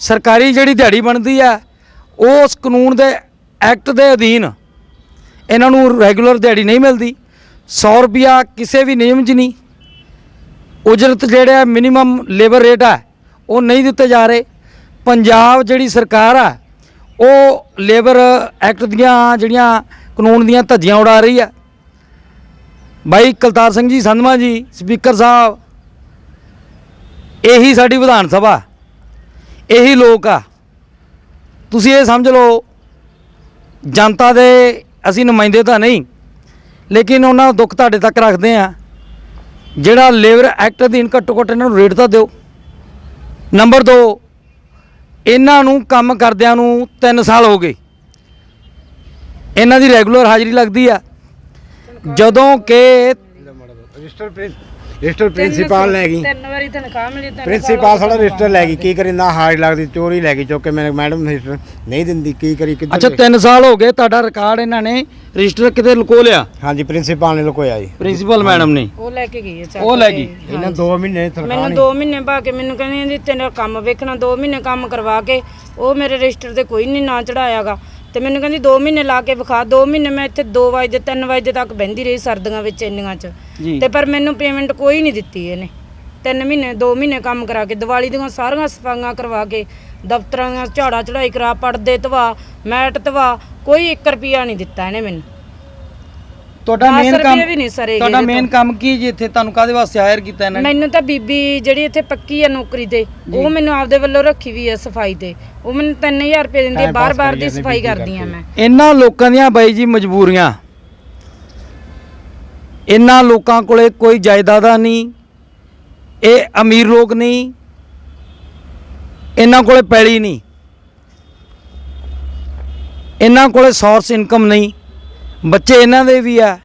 ਸਰਕਾਰੀ ਜਿਹੜੀ ਦਿਹਾੜੀ ਬਣਦੀ ਆ, ਉਸ ਕਾਨੂੰਨ ਦੇ ਐਕਟ ਦੇ ਅਧੀਨ ਇਹਨਾਂ ਨੂੰ ਰੈਗੂਲਰ ਦਿਹਾੜੀ ਨਹੀਂ ਮਿਲਦੀ। 100 ਰੁਪਿਆ ਕਿਸੇ ਵੀ ਨਿਯਮ 'ਚ ਨਹੀਂ। ਉਜਰਤ ਜਿਹੜਾ ਮਿਨੀਮਮ ਲੇਬਰ ਰੇਟ ਆ, ਉਹ ਨਹੀਂ ਦਿੱਤੇ ਜਾ ਰਹੇ। ਪੰਜਾਬ ਜਿਹੜੀ ਸਰਕਾਰ ਆ, ਉਹ ਲੇਬਰ ਐਕਟ ਦੀਆਂ ਜਿਹੜੀਆਂ ਕਾਨੂੰਨ ਦੀਆਂ ਧੱਜੀਆਂ ਉਡਾ ਰਹੀ ਆ। ਬਾਈ ਕਲਤਾਰ ਸਿੰਘ ਜੀ ਸੰਧਮਾ ਜੀ, ਸਪੀਕਰ ਸਾਹਿਬ, ਇਹੀ ਸਾਡੀ ਵਿਧਾਨ ਸਭਾ। ਇਹੀ ਲੋਕ ਆ। ਤੁਸੀਂ ਇਹ ਸਮਝ ਲਓ, ਜਨਤਾ ਦੇ ਅਸੀਂ ਨੁਮਾਇੰਦੇ ਤਾਂ ਨਹੀਂ, ਲੇਕਿਨ ਉਹਨਾਂ ਦਾ ਦੁੱਖ ਤੁਹਾਡੇ ਤੱਕ ਰੱਖਦੇ ਆ ਜਿਹੜਾ ਲੇਬਰ ਐਕਟ ਅਧੀਨ ਘੱਟੋ ਘੱਟ ਇਹਨਾਂ ਨੂੰ ਰੇਟ ਤਾਂ ਦਿਓ। ਨੰਬਰ 2 ਇਹਨਾਂ ਨੂੰ ਕੰਮ ਕਰਦਿਆਂ ਨੂੰ 3 ਸਾਲ ਹੋ ਗਏ। ਇਹਨਾਂ ਦੀ ਰੈਗੂਲਰ ਹਾਜ਼ਰੀ ਲੱਗਦੀ ਆ। ਜਦੋਂ ਕਿ ਰਜਿਸਟਰ ਰਜਿਸਟਰ ਪ੍ਰਿੰਸੀਪਲ ਲੈ ਗਈ। ਤਿੰਨ ਵਾਰੀ ਤਨਖਾਹ ਮਿਲੀ ਤਿੰਨ ਪ੍ਰਿੰਸੀਪਲ ਸਾਡਾ ਰਜਿਸਟਰ ਲੈ ਗਈ। ਕੀ ਕਰੀ ਨਾ ਹਾਜ਼ਰੀ ਲੱਗਦੀ ਚੋਰੀ ਲੈ ਗਈ ਚੁੱਕ ਕੇ ਮੈਨੂੰ ਮੈਡਮ ਰਜਿਸਟਰ ਨਹੀਂ ਦਿੰਦੀ। ਕੀ ਕਰੀ ਕਿੱਧਰ ਅੱਛਾ 3 ਸਾਲ ਹੋ ਗਏ ਤੁਹਾਡਾ ਰਿਕਾਰਡ ਇਹਨਾਂ ਨੇ ਰਜਿਸਟਰ ਕਿਤੇ ਲੁਕੋ ਲਿਆ ਹਾਂਜੀ ਪ੍ਰਿੰਸੀਪਲ ਨੇ ਲੁਕੋਇਆ ਜੀ। ਪ੍ਰਿੰਸੀਪਲ ਮੈਡਮ ਨੇ? ਉਹ ਲੈ ਕੇ ਗਈ ਹੈ ਚੱਕ ਉਹ ਲੈ ਕੇ। ਗਈ। ਇਹਨਾਂ 2 ਮਹੀਨੇ ਤਨਖਾਹ ਮੈਨੂੰ 2 ਮਹੀਨੇ ਬਾਅਦ ਕੇ ਮੈਨੂੰ ਕਹਿੰਦੇ ਜੀ ਤੇਰਾ ਕੰਮ ਵੇਖਣਾ 2 ਮਹੀਨੇ ਕੰਮ ਕਰਵਾ ਕੇ ਉਹ ਮੇਰੇ ਰਜਿਸਟਰ ਤੇ ਕੋਈ ਨਹੀਂ ਨਾਂ ਚੜਾਇਆਗਾ ਤੇ ਮੈਨੂੰ ਕਹਿੰਦੀ 2 ਮਹੀਨੇ ਲਾ ਕੇ ਵਿਖਾ 2 ਮਹੀਨੇ ਮੈਂ ਇੱਥੇ 2 ਵਜੇ 3 ਵਜੇ ਤੱਕ ਬਹਿੰਦੀ ਰਹੀ ਸਰਦੀਆਂ ਵਿੱਚ ਇੰਨੀਆਂ ਚ। ਜੀ। ਤੇ ਪਰ ਮੈਨੂੰ ਪੇਮੈਂਟ ਕੋਈ ਨਹੀਂ ਦਿੱਤੀ ਇਹਨੇ। 3 ਮਹੀਨੇ 2 ਮਹੀਨੇ ਕੰਮ ਕਰਾ ਕੇ ਦੀਵਾਲੀ ਦੀਆਂ ਸਾਰੀਆਂ ਸਫਾਈਆਂ ਕਰਵਾ ਕੇ ਦਫ਼ਤਰਾਂ ਦੀਆਂ ਝਾੜਾ ਚੜਾਈ ਕਰਾ ਪੜਦੇ ਧਵਾ ਮੈਟ ਧਵਾ ਕੋਈ 1 ਰੁਪਿਆ ਨਹੀਂ ਦਿੱਤਾ ਇਹਨੇ ਮੈਨੂੰ। ਤੁਹਾਡਾ ਦਸ ਮੇਨ ਰੁਪਏ ਕੰਮ ਵੀ ਨਹੀਂ ਸਰੇ ਤੁਹਾਡਾ ਮੇਨ ਕੰਮ ਕੀ ਜੀ ਇੱਥੇ? ਤੁਹਾਨੂੰ ਕਾਦੇ ਵਾਸਤੇ ਹਾਇਰ ਕੀਤਾ ਇਹਨਾਂ ਨੇ? ਮੈਨੂੰ ਤਾਂ ਬੀਬੀ ਜਿਹੜੀ ਇੱਥੇ ਪੱਕੀ ਆ ਨੌਕਰੀ ਤੇ ਉਹ ਮੈਨੂੰ ਆਪਦੇ ਵੱਲੋਂ ਰੱਖੀ ਵੀ ਆ ਸਫ਼ਾਈ ਤੇ ਉਹ ਮੈਨੂੰ 3000 ਰੁਪਏ ਦਿੰਦੀ ਆ ਬਾਰ-ਬਾਰ ਦੀ ਸਫ਼ਾਈ ਕਰਦੀ ਆ। ਮੈਂ। ਇਹਨਾਂ ਲੋਕਾਂ ਦੀਆਂ ਬਾਈ ਜੀ ਮਜਬੂਰੀਆਂ। ਇਹਨਾਂ ਲੋਕਾਂ ਕੋਲੇ ਕੋਈ ਜਾਇਦਾਦਾਂ ਨਹੀਂ ਇਹ ਅਮੀਰ ਲੋਕ ਨਹੀਂ ਇਹਨਾਂ ਕੋਲੇ ਪੈਲੀ ਨਹੀਂ। ਇਹਨਾਂ ਕੋਲੇ ਸੋਰਸ ਇਨਕਮ ਨਹੀਂ। ਬੱਚੇ ਇਹਨਾਂ ਦੇ ਵੀ ਆ।